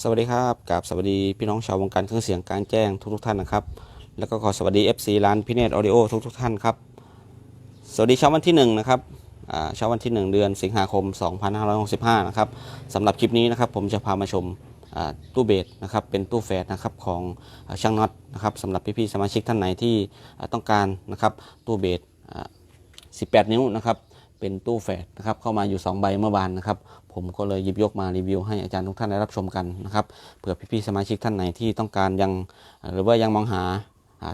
สวัสดีครับกับสวัสดีพี่น้องชาววงการเครื่องเสียงการแจ้งทุกทุกท่านนะครับ แล้วก็ขอสวัสดี FC ร้านพิเนตออดิโอทุกทุกท่านครับ สวัสดีเช้าวันที่1นะครับอ่าเช้าวันที่ 1 เดือนสิงหาคม 2565 นะครับสำหรับคลิปนี้นะครับผมจะพามาชมอ่าตู้เบสนะครับเป็นตู้แฝดนะครับของอช่างน็อตนะครับสำหรับพี่ๆสมาชิกท่านไหนที่ต้องการนะครับตู้เบสอ่า18 นิ้วนะครับ เป็นตู้แฝดนะครับเข้ามาอยู่ 2 ใบเมื่อวานนะครับ ผมก็เลยหยิบยกมารีวิวให้อาจารย์ทุกท่านได้รับชมกันนะครับเผื่อพี่ๆสมาชิกท่านไหนที่ต้องการยังหรือว่ายังมองหา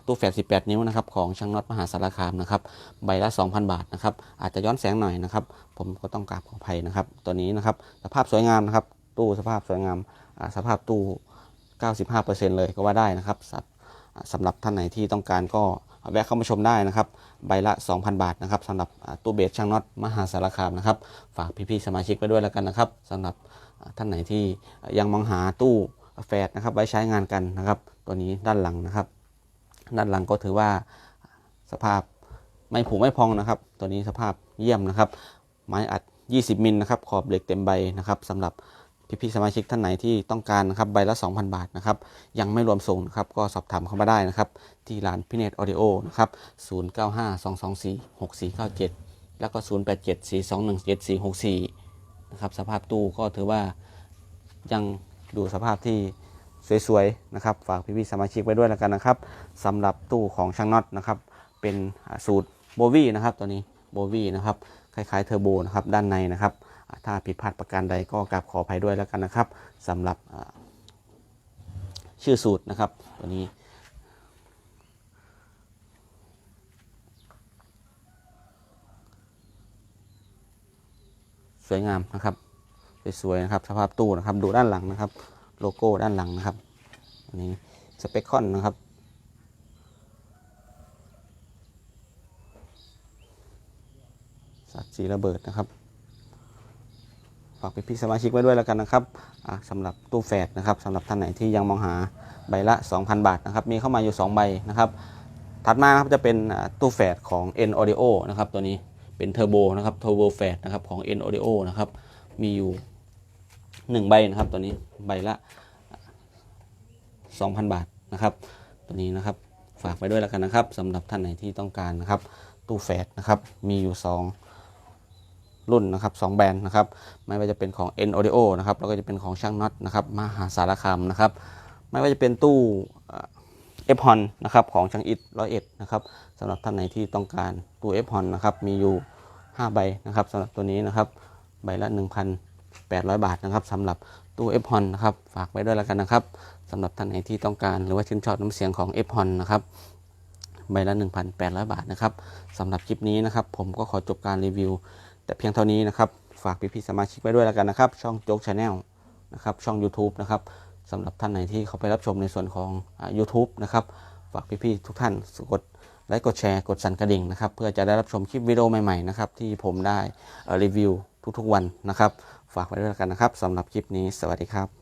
ตู้แฝด18 นิ้วนะครับของช่างน็อตมหาสารคามนะครับใบละ 2,000 บาทนะครับอาจจะย้อนแสงหน่อยนะครับ ผมก็ต้องกราบขออภัยนะครับตัวนี้นะครับสภาพสวยงามนะครับตู้สภาพสวยงามสภาพตู้ 95%เลยก็ว่าได้นะครับสำหรับท่านไหนที่ต้องการก็ แวะเข้ามาชมได้นะครับ ใบละ 2,000 บาทนะครับสำหรับตู้เบสช่างน็อตมหาสารคามนะครับ ฝากพี่ๆสมาชิกไปด้วยแล้วกันนะครับสำหรับท่านไหนที่ยังมองหาตู้แฟดนะครับไว้ใช้งานกันนะครับ ตัวนี้ด้านหลังนะครับ ด้านหลังก็ถือว่าสภาพไม่ผุไม่พองนะครับ ตัวนี้สภาพเยี่ยมนะครับ ไม้อัด 20 มิลนะครับ ขอบเหล็กเต็มใบนะครับสำหรับ พี่ๆสมาชิกท่านไหนที่ต้องการนะครับใบละ 2,000 บาทนะครับยังไม่รวมส่งนะครับก็สอบถามเข้ามาได้นะครับที่ร้านพิเนตออดิโอนะครับ0952246497 แล้วก็ 0874217464 นะครับสภาพตู้ก็ถือว่ายังดูสภาพที่สวยๆนะครับฝากพี่ๆสมาชิกไว้ด้วยแล้วกันนะครับสำหรับตู้ของช่างน็อตนะครับเป็นสูตรโบวี่นะครับตัวนี้โบวี่นะครับคล้ายๆเทอร์โบนะครับด้านในนะครับ ถ้าผิดพลาดประการใดก็กราบขออภัยด้วยแล้วกันนะครับสำหรับชื่อสูตรนะครับ ตัวนี้สวยงามนะครับสวยๆนะครับสภาพตู้นะครับดูด้านหลังนะครับ โลโก้ด้านหลังนะครับอันนี้สเปคคอนนะครับ สัตว์สีระเบิดนะครับ ฝากพี่ๆสมาชิกไว้ด้วยแล้วกันนะครับอ่าสำหรับตู้แฝดนะครับสำหรับท่านไหนที่ยังมองหาใบละ 2,000 บาทนะครับมีเข้ามาอยู่ 2 ใบนะครับถัดมาครับจะเป็นตู้แฝดของ N Audio นะครับตัวนี้เป็นเทอร์โบนะครับเทอร์โบแฝดนะครับของ N Audio นะครับมีอยู่ 1 ใบนะครับตัวนี้ใบละ 2,000 บาทนะครับตัวนี้นะครับฝากไว้ด้วยแล้วกันนะครับสำหรับท่านไหนที่ต้องการนะครับตู้แฝดนะครับมีอยู่ 2 รุ่นนะครับ2แบรนด์นะครับไม่ว่าจะเป็นของ N Audio นะครับแล้วก็จะเป็นของช่างน็อตนะครับมหาสารคามนะครับไม่ว่าจะเป็นตู้เอฟฮอนนะครับของช่างอิทร้อยเอ็ดนะครับสำหรับท่านไหนที่ต้องการตู้เอฟฮอนนะครับมีอยู่ 5 ใบนะครับสำหรับตัวนี้นะครับใบละ 1,800 บาทนะครับสำหรับตู้เอฟฮอนนะครับฝากไว้ด้วยแล้วกันนะครับสำหรับท่านไหนที่ต้องการหรือว่าชื่นชอบน้ำเสียงของเอฟฮอนนะครับใบละ 1,800 บาทนะครับสำหรับคลิปนี้นะครับผมก็ขอจบการรีวิว แต่เพียงเท่านี้นะครับ ฝากพี่ๆสมาชิกไว้ด้วยแล้วกันนะครับ ช่องโจ๊กชาแนลนะครับ ช่อง YouTube นะครับสำหรับท่านไหนที่เขาไปรับชมในส่วนของอ่า YouTube นะครับ ฝากพี่ๆทุกท่านกดไลค์กดแชร์กดสั่นกระดิ่งนะครับ เพื่อจะได้รับชมคลิปวิดีโอใหม่ๆนะครับที่ผมได้รีวิวทุกๆวันนะครับ ฝากไว้ด้วยแล้วกันนะครับสำหรับคลิปนี้สวัสดีครับ